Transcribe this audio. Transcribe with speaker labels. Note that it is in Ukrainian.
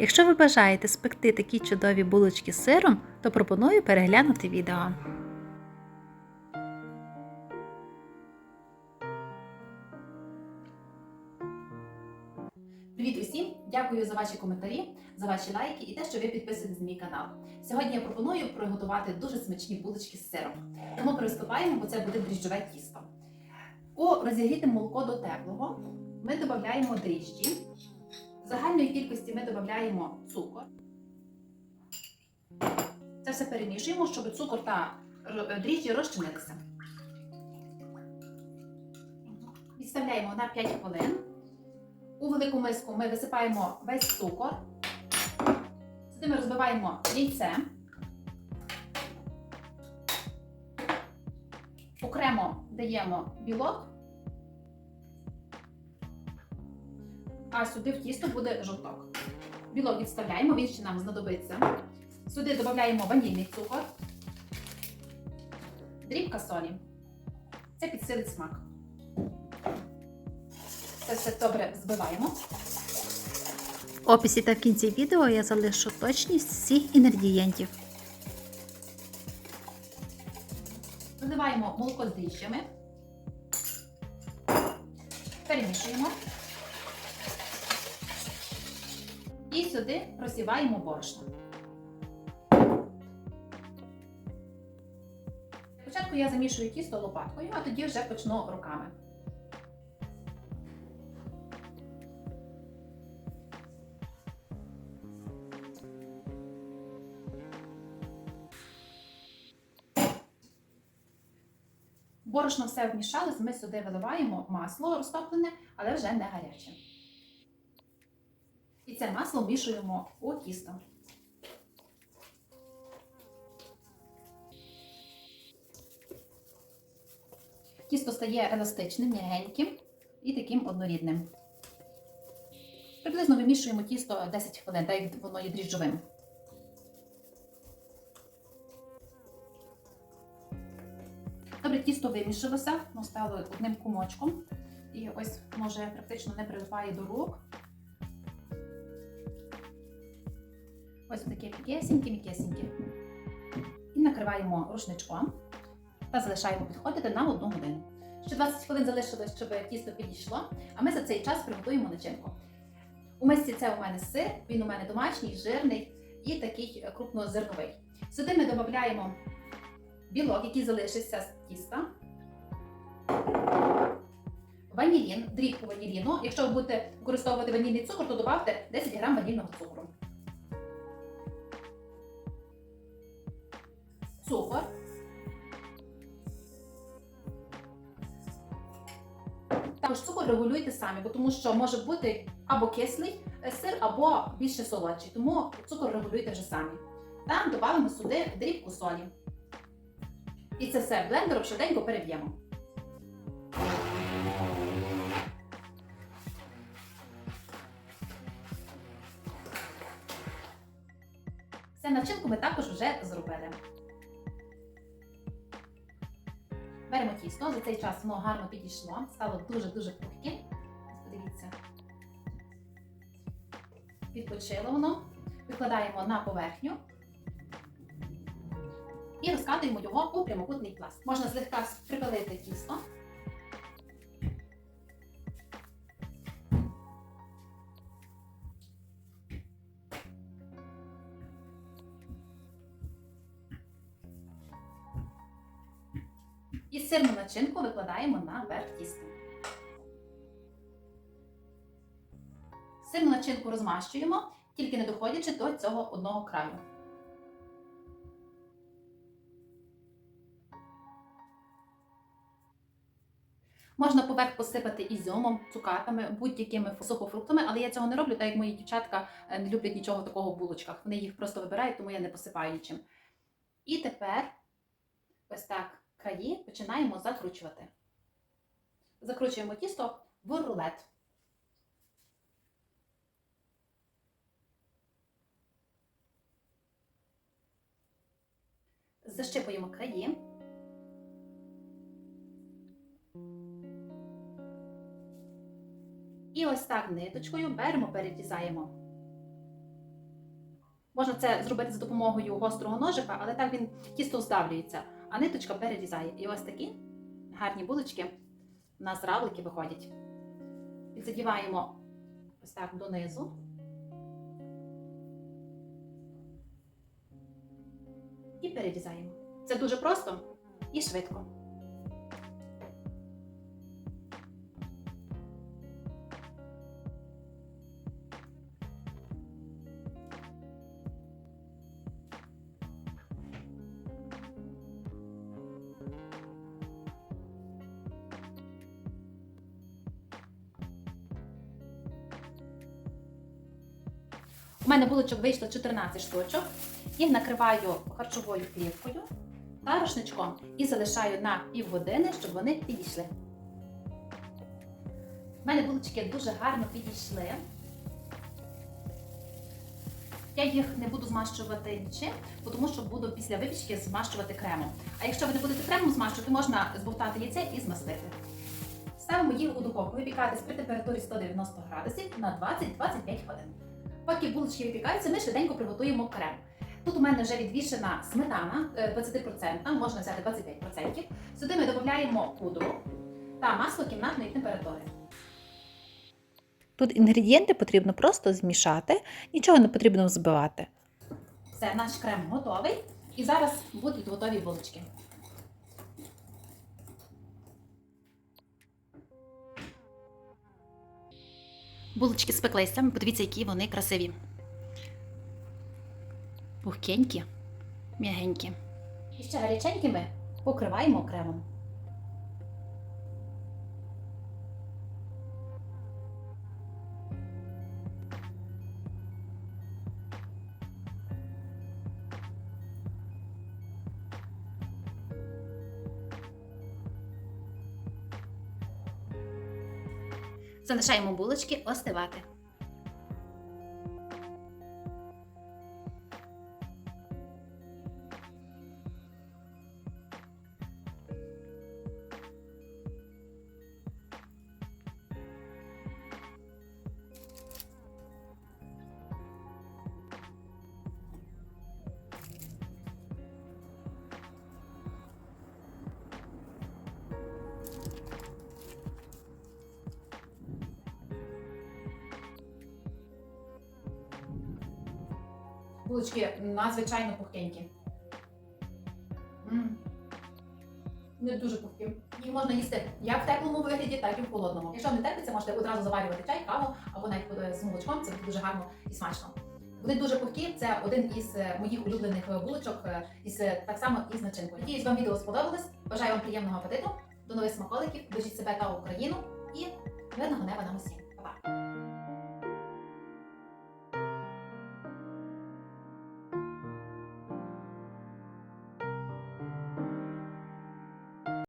Speaker 1: Якщо ви бажаєте спекти такі чудові булочки з сиром, то пропоную переглянути відео.
Speaker 2: Привіт усім! Дякую за ваші коментарі, за ваші лайки і те, що ви підписуєтесь на мій канал. Сьогодні я пропоную приготувати дуже смачні булочки з сиром. Тому приступаємо, бо це буде дріжджове тісто. У розігріте молоко до теплого ми додаємо дріжджі. Загальної кількості ми додаємо цукор. Це все перемішуємо, щоб цукор та дріжджі розчинилися. Відставляємо на 5 хвилин. У велику миску ми висипаємо весь цукор. Сюди розбиваємо яйце. Окремо даємо білок. А сюди в тісто буде жовток. Білок відставляємо, він ще нам знадобиться. Сюди додаємо ванільний цукор, дрібка солі. Це підсилить смак. Це все добре збиваємо.
Speaker 1: В описі та в кінці відео я залишу точність всіх інгредієнтів.
Speaker 2: Заливаємо молоко з дріжджами. Перемішуємо. І сюди просіваємо борошно. Спочатку я замішую тісто лопаткою, а тоді вже почну руками. Борошно все вмішалось, ми сюди виливаємо масло розтоплене, але вже не гаряче. Це масло вмішуємо у тісто. Тісто стає еластичним, м'ягеньким і таким однорідним. Приблизно вимішуємо тісто 10 хвилин, так як воно є дріжджовим. Добре, тісто вимішалося, воно стало одним кумочком. І ось може практично не прилипає до рук. Ось таке м'якесеньке, м'якесеньке. І накриваємо рушничком та залишаємо підходити на одну годину. Ще 20 хвилин залишилось, щоб тісто підійшло, а ми за цей час приготуємо начинку. У мисці це у мене сир, він у мене домашній, жирний і такий крупнозерновий. Сюди ми додаємо білок, який залишився з тіста. Ванілін, дрібку ваніліну. Якщо ви будете використовувати ванільний цукор, то додавте 10 грам ванільного цукру. Цукор. Також цукор регулюйте самі, бо тому що може бути або кислий сир, або більше солодший. Тому цукор регулюйте вже самі. Та додаємо сюди дрібку солі. І це все блендером швиденько переб'ємо. Все начинку ми також вже зробили. Беремо тісто, за цей час воно гарно підійшло, стало дуже-дуже пухке. Подивіться. Відпочило воно. Викладаємо на поверхню і розкатуємо його у прямокутний пласт. Можна злегка припилити тісто. Сирну начинку викладаємо на верх тіста. Сирну начинку розмащуємо, тільки не доходячи до цього одного краю. Можна поверх посипати ізюмом, цукатами, будь-якими сухофруктами, але я цього не роблю, так як мої дівчатка е, не люблять нічого такого в булочках. Вони їх просто вибирають, тому я не посипаю нічим. І тепер ось так краї починаємо закручувати. Закручуємо тісто в рулет. Защипуємо краї. І ось так ниточкою беремо, перерізаємо Можна це зробити за допомогою гострого ножика, але так він тісто здавлюється, а ниточка перерізає. І ось такі гарні булочки у нас равлики виходять. Підзадіваємо ось так донизу. І перерізаємо. Це дуже просто і швидко. У мене булочок вийшло 14 штучок. Їх накриваю харчовою плівкою та рушничком і залишаю на півгодини, щоб вони підійшли. У мене булочки дуже гарно підійшли. Я їх не буду змащувати нічим, тому що буду після випічки змащувати кремом. А якщо ви не будете кремом змащувати, можна збовтати яйце і змастити. Ставимо їх у духовку випікатись при температурі 190 градусів на 20-25 хвилин. Поки булочки випікаються, ми швиденько приготуємо крем. Тут у мене вже відвішена сметана е, 20%, можна взяти 25%. Сюди ми додаємо пудру та масло кімнатної температури.
Speaker 1: Тут інгредієнти потрібно просто змішати, нічого не потрібно взбивати.
Speaker 2: Все, наш крем готовий. І зараз будуть готові булочки. Булочки спеклися, подивіться, які вони красиві. Пухкенькі, м'ягенькі. І ще гаряченькими покриваємо кремом. Залишаємо булочки остивати. Булочки надзвичайно пухкенькі. Не дуже пухкі. Їх можна їсти як в теплому вигляді, так і в холодному. Якщо не терпиться, можете одразу заварювати чай, каву або навіть з молочком. Це буде дуже гарно і смачно. Вони дуже пухкі. Це один із е, моїх улюблених е, булочок, е, із так само із начинкою. Надіюсь, вам відео сподобалось. Бажаю вам приємного апетиту. До нових смаколиків. Бережіть себе та Україну і мирного неба нам усім.